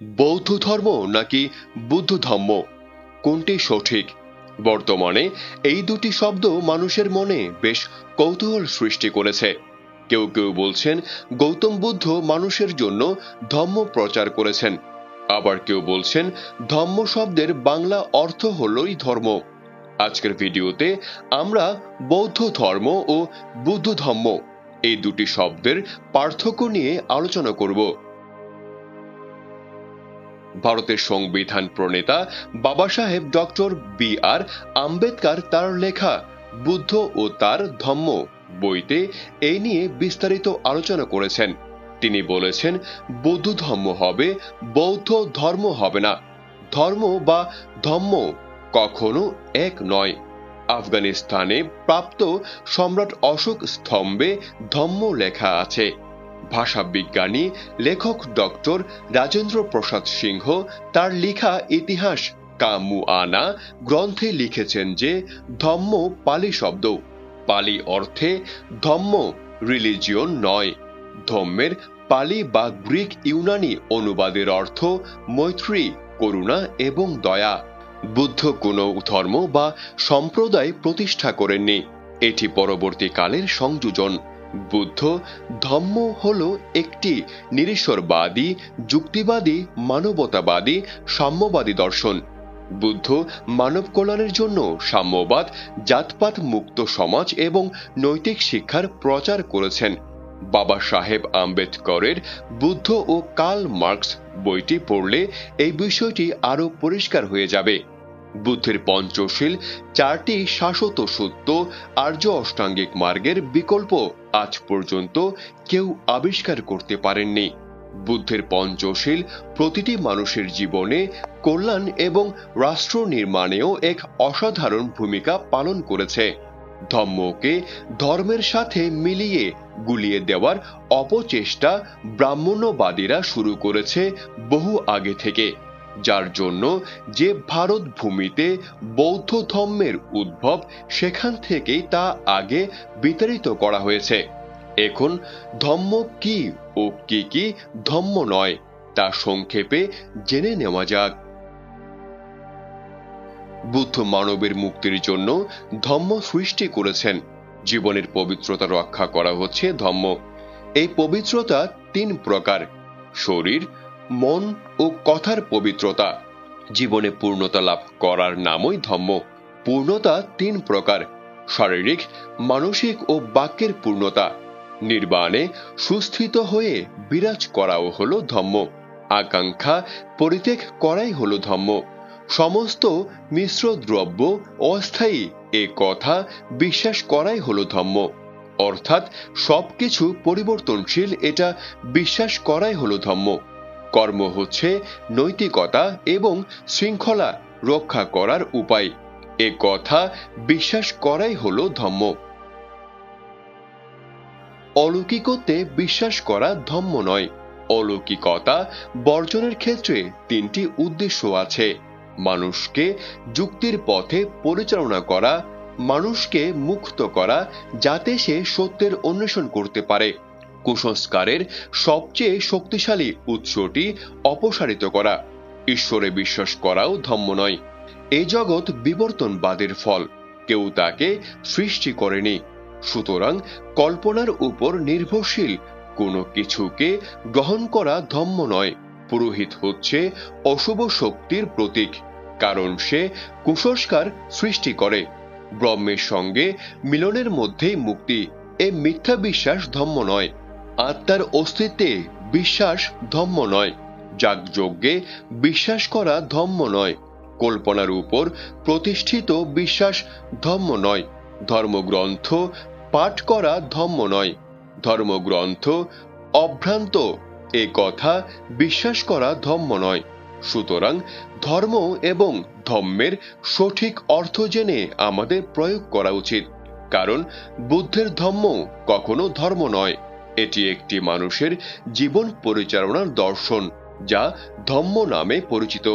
বৌদ্ধ ধর্ম নাকি বুদ্ধ ধর্ম? কোনটি সঠিক? বর্তমানে এই দুটি শব্দ মানুষের মনে বেশ কৌতূহল সৃষ্টি করেছে। কেউ কেউ বলছেন গৌতম বুদ্ধ মানুষের জন্য ধর্ম প্রচার করেছেন। আবার কেউ বলছেন ধর্ম শব্দের বাংলা অর্থ হলই ধর্ম। আজকের ভিডিওতে আমরা বৌদ্ধ ধর্ম ও বুদ্ধ ধর্ম এই দুটি শব্দের পার্থক্য নিয়ে আলোচনা করব। ভারতের সংবিধান প্রণেতা বাবা সাহেব ডক্টর বি আর আম্বেদকর তার লেখা বুদ্ধ ও তার ধম্ম বইতে এই নিয়ে বিস্তারিত আলোচনা করেছেন। তিনি বলেছেন, বৌদ্ধ ধর্ম হবে, বৌদ্ধ ধর্ম হবে না। ধর্ম বা ধম্ম কখনো এক নয়। আফগানিস্তানে প্রাপ্ত সম্রাট অশোক স্তম্ভে ধম্ম লেখা আছে। ভাষাবিজ্ঞানী, লেখক ডক্টর রাজেন্দ্র প্রসাদ সিংহ তার লেখা ইতিহাস কামুআনা গ্রন্থে লিখেছেন যে, ধম্ম পালি শব্দ। পালি অর্থে ধম্ম, রিলিজিয়ন নয়। ধম্মের পালি বা গ্রিক ইউনানি অনুবাদের অর্থ মৈত্রী, করুণা এবং দয়া। বুদ্ধ কোনো ধর্ম বা সম্প্রদায় প্রতিষ্ঠা করেননি। এটি পরবর্তীকালের সংযোজন। বুদ্ধ ধম্ম হল একটি নিরীশ্বরবাদী, যুক্তিবাদী, মানবতাবাদী, সাম্যবাদী দর্শন। বুদ্ধ মানব কল্যাণের জন্য সাম্যবাদ, জাতপাত মুক্ত সমাজ এবং নৈতিক শিক্ষার প্রচার করেছেন। বাবা সাহেব আম্বেদকরের বুদ্ধ ও কার্ল মার্কস বইটি পড়লে এই বিষয়টি আরও পরিষ্কার হয়ে যাবে। বুদ্ধের পঞ্চশীল, চারটি শাশ্বত সত্য, আর্য অষ্টাঙ্গিক মার্গের বিকল্প আজ পর্যন্ত কেউ আবিষ্কার করতে পারেননি। বুদ্ধের পঞ্চশীল প্রতিটি মানুষের জীবনে কল্যাণ এবং রাষ্ট্র নির্মাণেও এক অসাধারণ ভূমিকা পালন করেছে। ধর্মকে ধর্মের সাথে মিলিয়ে গুলিয়ে দেওয়ার অপচেষ্টা ব্রাহ্মণ্যবাদীরা শুরু করেছে বহু আগে থেকে। যার জন্য যে ভারত ভূমিতে বৌদ্ধ ধর্মের উদ্ভব সেখান থেকেই তা আগে বিতাড়িত করা হয়েছে। এখন ধম্ম কি ও কি কি ধম্ম নয়, তা সংক্ষেপে জেনে নেওয়া যাক। বুদ্ধ মানবের মুক্তির জন্য ধম্ম সৃষ্টি করেছেন। জীবনের পবিত্রতা রক্ষা করা হচ্ছে ধম্ম এই পবিত্রতা তিন প্রকার, শরীর মন ও কথার পবিত্রতা। জীবনে পূর্ণতা লাভ করার নামই ধম্ম। পূর্ণতা তিন প্রকার, শারীরিক, মানসিক ও বাক্যের পূর্ণতা। নির্বাণে সুস্থিত হয়ে বিরাজ করাও হল ধম্ম। আকাঙ্ক্ষা পরিত্যাগ করাই হলো ধম্ম। সমস্ত মিশ্র দ্রব্য অস্থায়ী এ কথা বিশ্বাস করাই হলো ধম্ম। অর্থাৎ সবকিছু পরিবর্তনশীল, এটা বিশ্বাস করাই হলো ধম্ম। কর্ম হচ্ছে নৈতিকতা এবং শৃঙ্খলা রক্ষা করার উপায়। এ কথা বিশ্বাস করাই হল ধম্ম অলৌকিকতে বিশ্বাস করা ধম্ম নয়। অলৌকিকতা বর্জনের ক্ষেত্রে তিনটি উদ্দেশ্য আছে। মানুষকে যুক্তির পথে পরিচালনা করা, মানুষকে মুক্ত করা যাতে সে সত্যের অন্বেষণ করতে পারে। কুসংস্কারের সবচেয়ে শক্তিশালী উৎসটি অপসারিত করা। ঈশ্বরে বিশ্বাস করাও ধম্ম নয়। এই জগৎ বিবর্তনবাদের ফল। কেউ তাকে সৃষ্টি করেনি। সুতরাং কল্পনার উপর নির্ভরশীল। কোনো কিছুকে গ্রহণ করা ধম্ম নয়। পুরোহিত হচ্ছে অশুভ শক্তির প্রতীক। কারণ সে কুসংস্কার সৃষ্টি করে। ব্রহ্মের সঙ্গে মিলনের মধ্যেই মুক্তি। এ মিথ্যা বিশ্বাস ধম্ম নয়। আত্মার অস্তিত্বে বিশ্বাস ধম্ম নয়। যাগযজ্ঞে বিশ্বাস করা ধম্ম নয়। কল্পনার উপর প্রতিষ্ঠিত বিশ্বাস ধম্ম নয়। ধর্মগ্রন্থ পাঠ করা ধম্ম নয়। ধর্মগ্রন্থ অভ্রান্ত, এ কথা বিশ্বাস করা ধম্ম নয়। সুতরাং ধর্ম এবং ধম্মের সঠিক অর্থ জেনে আমাদের প্রয়োগ করা উচিত। কারণ বুদ্ধের ধম্ম কখনো ধর্ম নয়। এটি একটি মানুষের জীবন পরিচালনার দর্শন যা ধম্ম নামে পরিচিত।